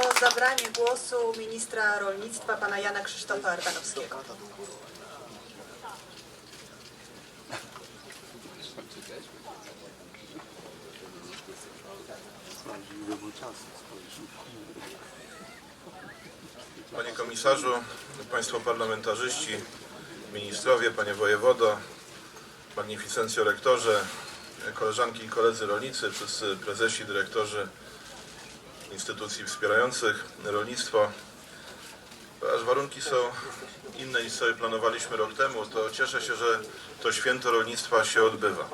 o zabranie głosu ministra rolnictwa pana Jana Krzysztofa Ardanowskiego. Panie komisarzu, państwo parlamentarzyści, ministrowie, panie wojewodo, magnificencjo rektorze, koleżanki i koledzy rolnicy, wszyscy prezesi, dyrektorzy instytucji wspierających rolnictwo. Ponieważ warunki są inne niż sobie planowaliśmy rok temu, to cieszę się, że to święto rolnictwa się odbywa.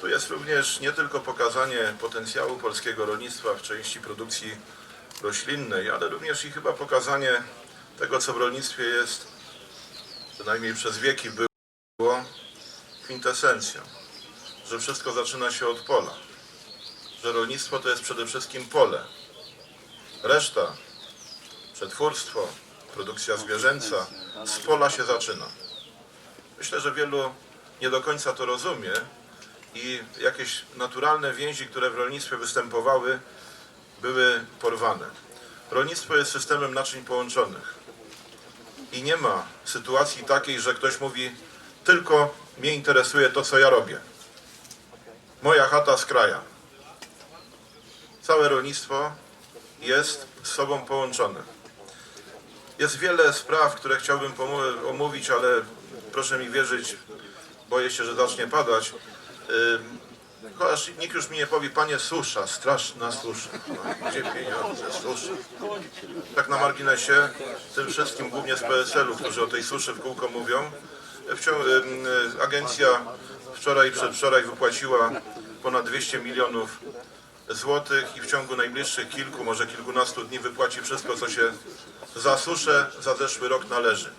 Tu jest również nie tylko pokazanie potencjału polskiego rolnictwa w części produkcji roślinnej, ale również i chyba pokazanie tego, co w rolnictwie jest, przynajmniej przez wieki było, kwintesencją. Że wszystko zaczyna się od pola. Że rolnictwo to jest przede wszystkim pole. Reszta, przetwórstwo, produkcja zwierzęca, z pola się zaczyna. Myślę, że wielu nie do końca to rozumie i jakieś naturalne więzi, które w rolnictwie występowały, były porwane. Rolnictwo jest systemem naczyń połączonych i nie ma sytuacji takiej, że ktoś mówi tylko mnie interesuje to, co ja robię. Moja chata z kraja. Całe rolnictwo jest z sobą połączone. Jest wiele spraw, które chciałbym omówić, ale proszę mi wierzyć, boję się, że zacznie padać. Chociaż nikt już mi nie powie, panie susza, straszna susza. Gdzie pieniądze, susza. Tak na marginesie, tym wszystkim, głównie z PSL-u, którzy o tej suszy w kółko mówią, agencja wczoraj i przedwczoraj wypłaciła ponad 200 milionów złotych i w ciągu najbliższych kilku, może kilkunastu dni wypłaci wszystko, co się za suszę za zeszły rok należy.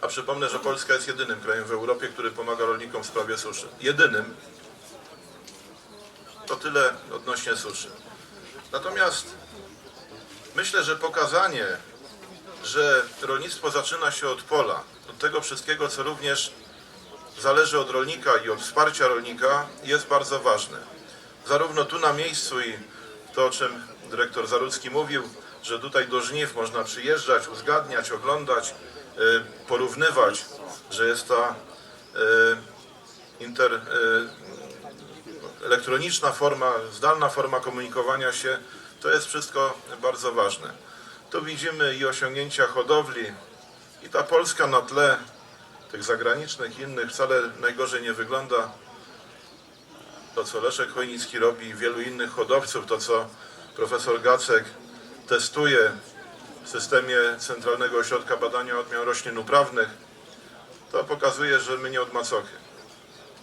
A przypomnę, że Polska jest jedynym krajem w Europie, który pomaga rolnikom w sprawie suszy. Jedynym. To tyle odnośnie suszy. Natomiast myślę, że pokazanie, że rolnictwo zaczyna się od pola, od tego wszystkiego, co również zależy od rolnika i od wsparcia rolnika, jest bardzo ważne. Zarówno tu na miejscu i to, o czym dyrektor Zarudzki mówił, że tutaj do żniw można przyjeżdżać, uzgadniać, oglądać, y, porównywać, że jest ta y, inter, y, elektroniczna forma, zdalna forma komunikowania się, to jest wszystko bardzo ważne. Tu widzimy i osiągnięcia hodowli, i ta Polska na tle tych zagranicznych innych wcale najgorzej nie wygląda. To, co Leszek Chojnicki robi i wielu innych hodowców, to, co profesor Gacek testuje w systemie Centralnego Ośrodka Badania Odmian Roślin Uprawnych, to pokazuje, że my nie od macochy.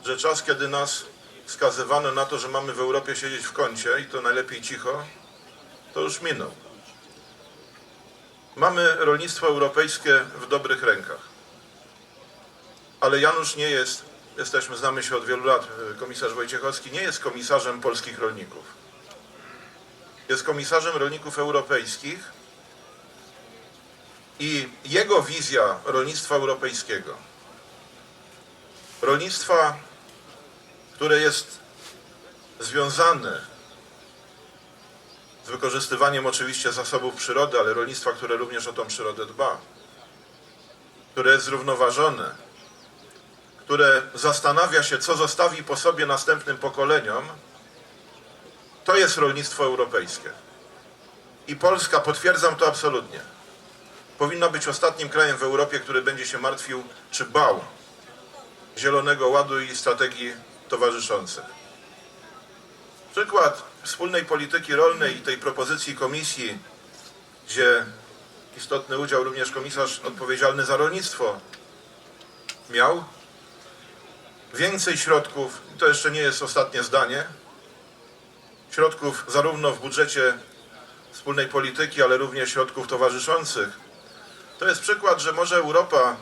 Że czas, kiedy nas skazywano na to, że mamy w Europie siedzieć w kącie i to najlepiej cicho, to już minął. Mamy rolnictwo europejskie w dobrych rękach. Ale Janusz nie jest, jesteśmy, znamy się od wielu lat, komisarz Wojciechowski nie jest komisarzem polskich rolników. Jest komisarzem rolników europejskich i jego wizja rolnictwa europejskiego, rolnictwa, które jest związane z wykorzystywaniem oczywiście zasobów przyrody, ale rolnictwa, które również o tą przyrodę dba, które jest zrównoważone, które zastanawia się, co zostawi po sobie następnym pokoleniom, to jest rolnictwo europejskie. I Polska, potwierdzam to absolutnie, powinna być ostatnim krajem w Europie, który będzie się martwił czy bał Zielonego Ładu i strategii towarzyszących. Przykład wspólnej polityki rolnej i tej propozycji komisji, gdzie istotny udział również komisarz odpowiedzialny za rolnictwo miał. Więcej środków, to jeszcze nie jest ostatnie zdanie, środków zarówno w budżecie wspólnej polityki, ale również środków towarzyszących. To jest przykład, że może Europa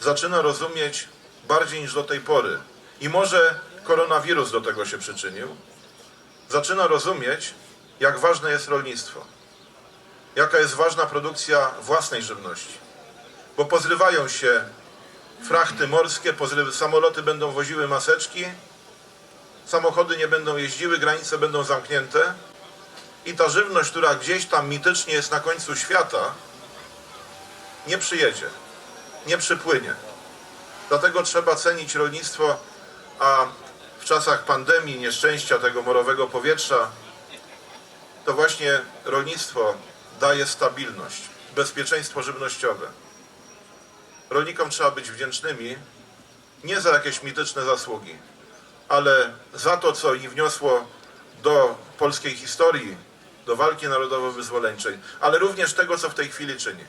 zaczyna rozumieć bardziej niż do tej pory i może koronawirus do tego się przyczynił, zaczyna rozumieć, jak ważne jest rolnictwo, jaka jest ważna produkcja własnej żywności. Bo pozrywają się frachty morskie, samoloty będą woziły maseczki, samochody nie będą jeździły, granice będą zamknięte i ta żywność, która gdzieś tam mitycznie jest na końcu świata, nie przyjedzie, nie przypłynie. Dlatego trzeba cenić rolnictwo, a w czasach pandemii, nieszczęścia tego morowego powietrza, to właśnie rolnictwo daje stabilność, bezpieczeństwo żywnościowe. Rolnikom trzeba być wdzięcznymi nie za jakieś mityczne zasługi, ale za to, co ich wniosło do polskiej historii, do walki narodowo-wyzwoleńczej, ale również tego, co w tej chwili czyni.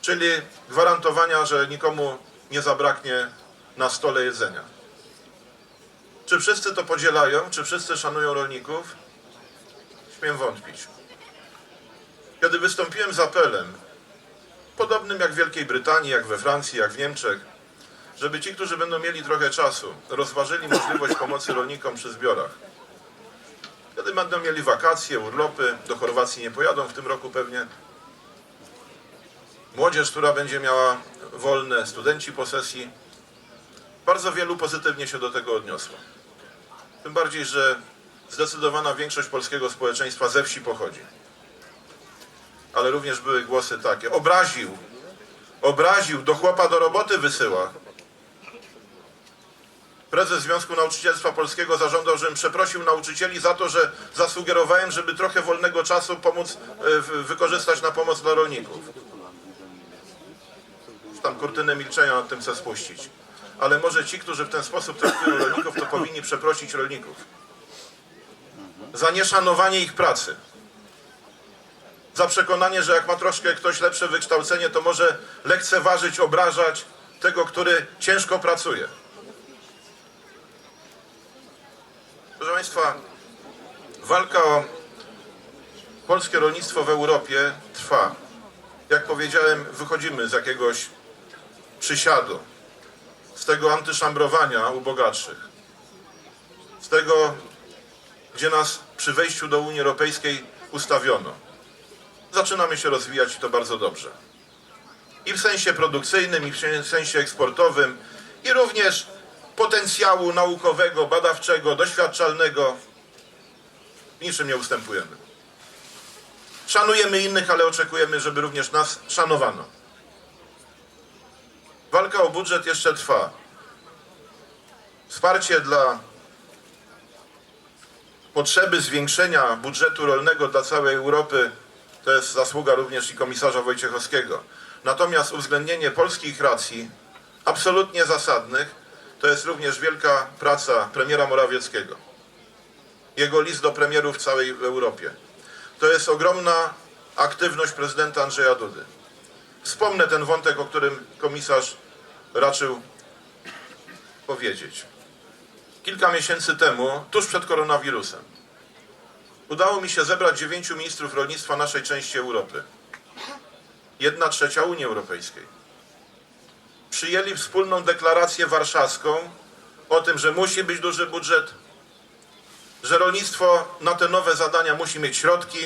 Czyli gwarantowania, że nikomu nie zabraknie na stole jedzenia. Czy wszyscy to podzielają? Czy wszyscy szanują rolników? Śmiem wątpić. Kiedy wystąpiłem z apelem, podobnym jak w Wielkiej Brytanii, jak we Francji, jak w Niemczech, żeby ci, którzy będą mieli trochę czasu, rozważyli możliwość pomocy rolnikom przy zbiorach. Kiedy będą mieli wakacje, urlopy, do Chorwacji nie pojadą w tym roku pewnie. Młodzież, która będzie miała wolne, studenci po sesji. Bardzo wielu pozytywnie się do tego odniosło. Tym bardziej, że zdecydowana większość polskiego społeczeństwa ze wsi pochodzi. Ale również były głosy takie. Obraził, obraził, do chłopa do roboty wysyła. Prezes Związku Nauczycielstwa Polskiego zażądał, żebym przeprosił nauczycieli za to, że zasugerowałem, żeby trochę wolnego czasu pomóc, e, wykorzystać na pomoc dla rolników. Tam kurtynę milczenia nad tym chcę spuścić. Ale może ci, którzy w ten sposób traktują rolników, to powinni przeprosić rolników. Za nieszanowanie ich pracy. Za przekonanie, że jak ma troszkę ktoś lepsze wykształcenie, to może lekceważyć, obrażać tego, który ciężko pracuje. Proszę Państwa, walka o polskie rolnictwo w Europie trwa. Jak powiedziałem, wychodzimy z jakiegoś przysiadu, z tego antyszambrowania u bogatszych, z tego, gdzie nas przy wejściu do Unii Europejskiej ustawiono. Zaczynamy się rozwijać i to bardzo dobrze. I w sensie produkcyjnym, i w sensie eksportowym, i również potencjału naukowego, badawczego, doświadczalnego. Niczym nie ustępujemy. Szanujemy innych, ale oczekujemy, żeby również nas szanowano. Walka o budżet jeszcze trwa. Wsparcie dla potrzeby zwiększenia budżetu rolnego dla całej Europy to jest zasługa również i komisarza Wojciechowskiego. Natomiast uwzględnienie polskich racji, absolutnie zasadnych, to jest również wielka praca premiera Morawieckiego. Jego list do premierów w całej Europie. To jest ogromna aktywność prezydenta Andrzeja Dudy. Wspomnę ten wątek, o którym komisarz raczył powiedzieć. Kilka miesięcy temu, tuż przed koronawirusem, udało mi się zebrać dziewięciu ministrów rolnictwa naszej części Europy. Jedna trzecia Unii Europejskiej. Przyjęli wspólną deklarację warszawską o tym, że musi być duży budżet, że rolnictwo na te nowe zadania musi mieć środki,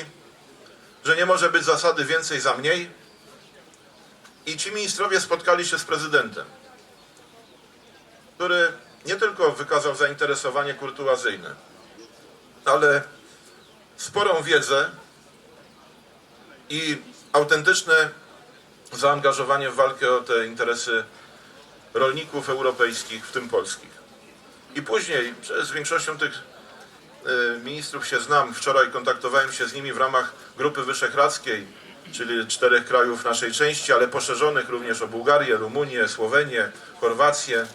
że nie może być zasady więcej za mniej. I ci ministrowie spotkali się z prezydentem, który nie tylko wykazał zainteresowanie kurtuazyjne, ale sporą wiedzę i autentyczne zaangażowanie w walkę o te interesy rolników europejskich, w tym polskich. I później, z większością tych e, ministrów się znam, wczoraj kontaktowałem się z nimi w ramach Grupy Wyszehradzkiej, czyli czterech krajów naszej części, ale poszerzonych również o Bułgarię, Rumunię, Słowenię, Chorwację.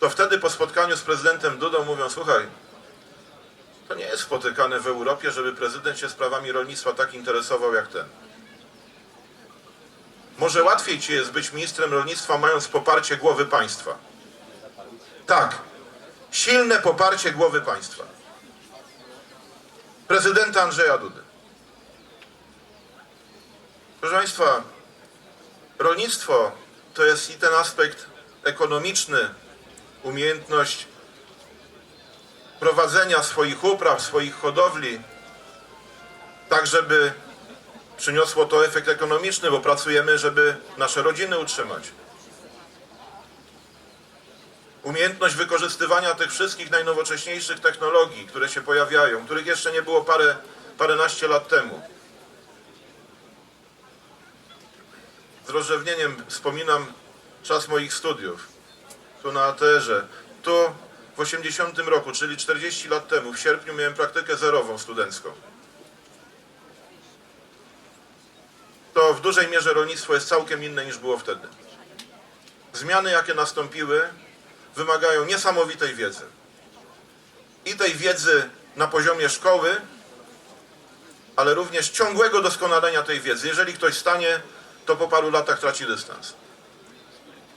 To wtedy po spotkaniu z prezydentem Dudą mówią, słuchaj, to nie jest spotykane w Europie, żeby prezydent się sprawami rolnictwa tak interesował jak ten. Może łatwiej ci jest być ministrem rolnictwa, mając poparcie głowy państwa. Tak, silne poparcie głowy państwa. Prezydenta Andrzeja Dudy. Proszę Państwa, rolnictwo to jest i ten aspekt ekonomiczny, umiejętność prowadzenia swoich upraw, swoich hodowli, tak żeby przyniosło to efekt ekonomiczny, bo pracujemy, żeby nasze rodziny utrzymać. Umiejętność wykorzystywania tych wszystkich najnowocześniejszych technologii, które się pojawiają, których jeszcze nie było parę, paręnaście lat temu. Z rozrzewnieniem wspominam czas moich studiów tu na ATR-ze. Tu w 80 roku, czyli 40 lat temu, w sierpniu miałem praktykę zerową studencką. To w dużej mierze rolnictwo jest całkiem inne niż było wtedy. Zmiany, jakie nastąpiły, wymagają niesamowitej wiedzy. I tej wiedzy na poziomie szkoły, ale również ciągłego doskonalenia tej wiedzy. Jeżeli ktoś stanie, to po paru latach traci dystans.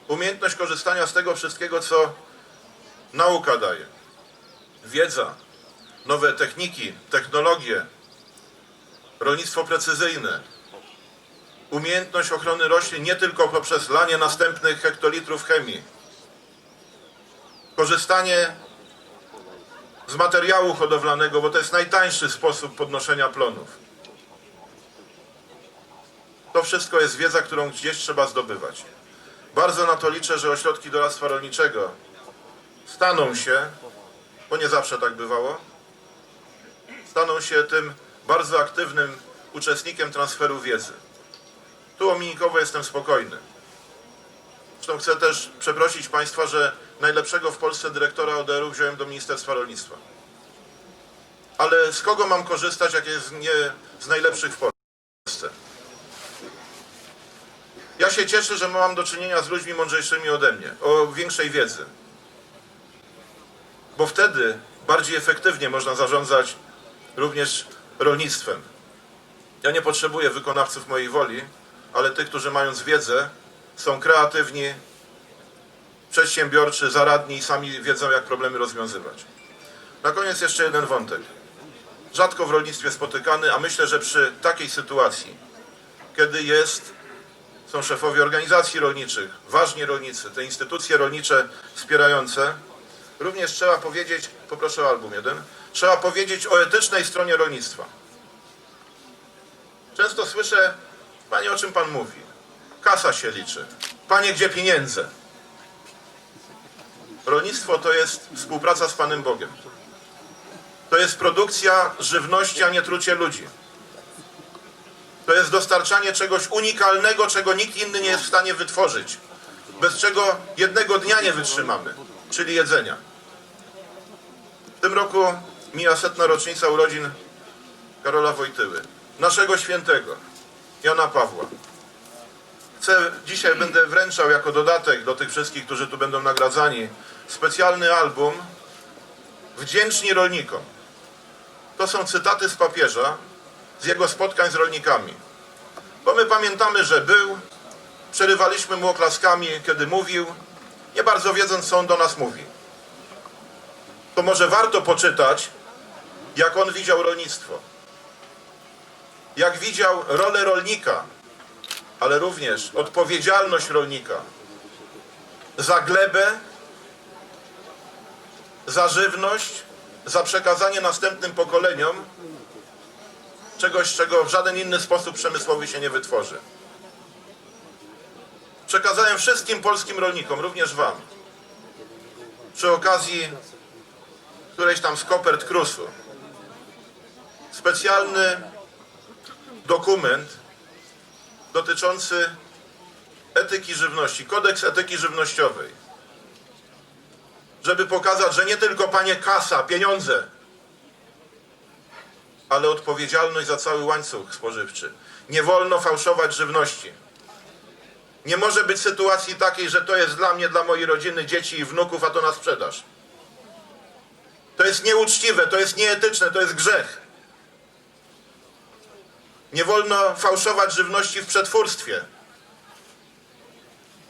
Umiejętność korzystania z tego wszystkiego, co nauka daje. Wiedza, nowe techniki, technologie, rolnictwo precyzyjne, umiejętność ochrony roślin nie tylko poprzez lanie następnych hektolitrów chemii, korzystanie z materiału hodowlanego, bo to jest najtańszy sposób podnoszenia plonów. To wszystko jest wiedza, którą gdzieś trzeba zdobywać. Bardzo na to liczę, że ośrodki doradztwa rolniczego staną się, bo nie zawsze tak bywało, staną się tym bardzo aktywnym uczestnikiem transferu wiedzy. Tu o Minikowo jestem spokojny. Zresztą chcę też przeprosić Państwa, że najlepszego w Polsce dyrektora ODR-u wziąłem do Ministerstwa Rolnictwa. Ale z kogo mam korzystać, jak jest nie z najlepszych w Polsce? Ja się cieszę, że mam do czynienia z ludźmi mądrzejszymi ode mnie, o większej wiedzy. Bo wtedy bardziej efektywnie można zarządzać również rolnictwem. Ja nie potrzebuję wykonawców mojej woli, ale tych, którzy mając wiedzę, są kreatywni, przedsiębiorczy, zaradni i sami wiedzą, jak problemy rozwiązywać. Na koniec jeszcze jeden wątek. Rzadko w rolnictwie spotykany, a myślę, że przy takiej sytuacji, kiedy jest, są szefowie organizacji rolniczych, ważni rolnicy, te instytucje rolnicze wspierające, również trzeba powiedzieć, poproszę o album jeden, trzeba powiedzieć o etycznej stronie rolnictwa. Często słyszę, panie, o czym pan mówi? Kasa się liczy. Panie, gdzie pieniądze? Rolnictwo to jest współpraca z Panem Bogiem. To jest produkcja żywności, a nie trucie ludzi. To jest dostarczanie czegoś unikalnego, czego nikt inny nie jest w stanie wytworzyć. Bez czego jednego dnia nie wytrzymamy, czyli jedzenia. Tym roku mija setna rocznica urodzin Karola Wojtyły, naszego świętego, Jana Pawła. Chcę, dzisiaj będę wręczał jako dodatek do tych wszystkich, którzy tu będą nagradzani, specjalny album Wdzięczni rolnikom. To są cytaty z papieża, z jego spotkań z rolnikami. Bo my pamiętamy, że był, przerywaliśmy mu oklaskami, kiedy mówił, nie bardzo wiedząc, co on do nas mówi. To może warto poczytać, jak on widział rolnictwo. Jak widział rolę rolnika, ale również odpowiedzialność rolnika za glebę, za żywność, za przekazanie następnym pokoleniom czegoś, czego w żaden inny sposób przemysłowy się nie wytworzy. Przekazałem wszystkim polskim rolnikom, również Wam, przy okazji którejś tam z kopert Krusu, specjalny dokument dotyczący etyki żywności, kodeks etyki żywnościowej. Żeby pokazać, że nie tylko panie kasa, pieniądze, ale odpowiedzialność za cały łańcuch spożywczy. Nie wolno fałszować żywności. Nie może być sytuacji takiej, że to jest dla mnie, dla mojej rodziny, dzieci i wnuków, a to na sprzedaż. To jest nieuczciwe, to jest nieetyczne, to jest grzech. Nie wolno fałszować żywności w przetwórstwie.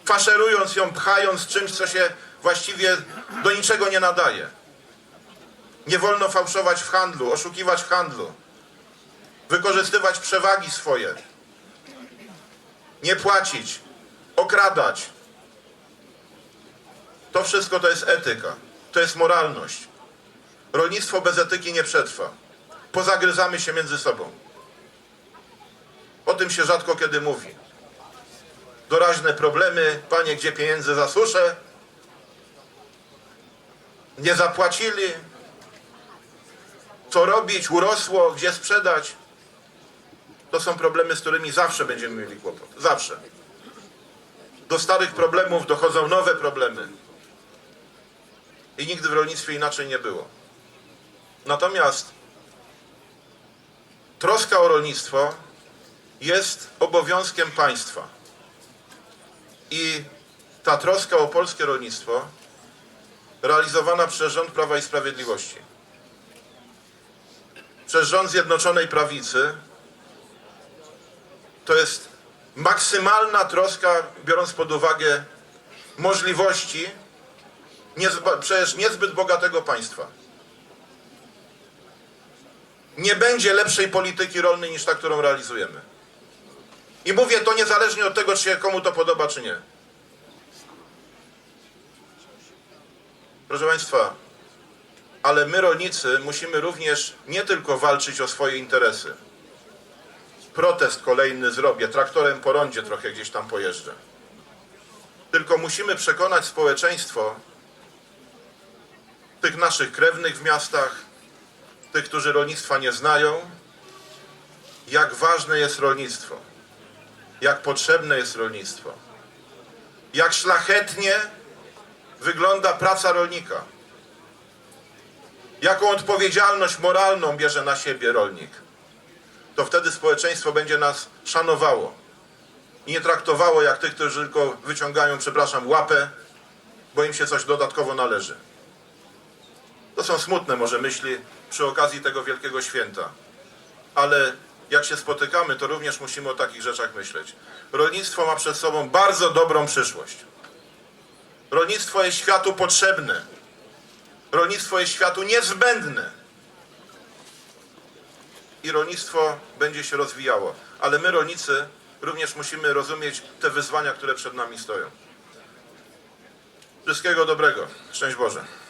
Faszerując ją, pchając czymś, co się właściwie do niczego nie nadaje. Nie wolno fałszować w handlu, oszukiwać w handlu. Wykorzystywać przewagi swoje. Nie płacić, okradać. To wszystko to jest etyka, to jest moralność. Rolnictwo bez etyki nie przetrwa. Pozagryzamy się między sobą. O tym się rzadko kiedy mówi. Doraźne problemy, panie, gdzie pieniędzy za suszę? nie zapłacili, co robić, urosło, gdzie sprzedać. To są problemy, z którymi zawsze będziemy mieli kłopot. Zawsze. Do starych problemów dochodzą nowe problemy. I nigdy w rolnictwie inaczej nie było. Natomiast troska o rolnictwo jest obowiązkiem państwa. I ta troska o polskie rolnictwo realizowana przez rząd Prawa i Sprawiedliwości, przez rząd Zjednoczonej Prawicy, to jest maksymalna troska, biorąc pod uwagę możliwości niezba, przecież niezbyt bogatego państwa. Nie będzie lepszej polityki rolnej niż ta, którą realizujemy. I mówię to niezależnie od tego, czy się komu to podoba, czy nie. Proszę Państwa, ale my rolnicy musimy również nie tylko walczyć o swoje interesy. Protest kolejny zrobię, traktorem po rondzie trochę gdzieś tam pojeżdżę. Tylko musimy przekonać społeczeństwo, tych naszych krewnych w miastach, tych, którzy rolnictwa nie znają, jak ważne jest rolnictwo, jak potrzebne jest rolnictwo, jak szlachetnie wygląda praca rolnika, jaką odpowiedzialność moralną bierze na siebie rolnik. To wtedy społeczeństwo będzie nas szanowało i nie traktowało jak tych, którzy tylko wyciągają, przepraszam, łapę, bo im się coś dodatkowo należy. To są smutne może myśli przy okazji tego wielkiego święta. Ale jak się spotykamy, to również musimy o takich rzeczach myśleć. Rolnictwo ma przed sobą bardzo dobrą przyszłość. Rolnictwo jest światu potrzebne. Rolnictwo jest światu niezbędne. I rolnictwo będzie się rozwijało. Ale my, rolnicy, również musimy rozumieć te wyzwania, które przed nami stoją. Wszystkiego dobrego. Szczęść Boże.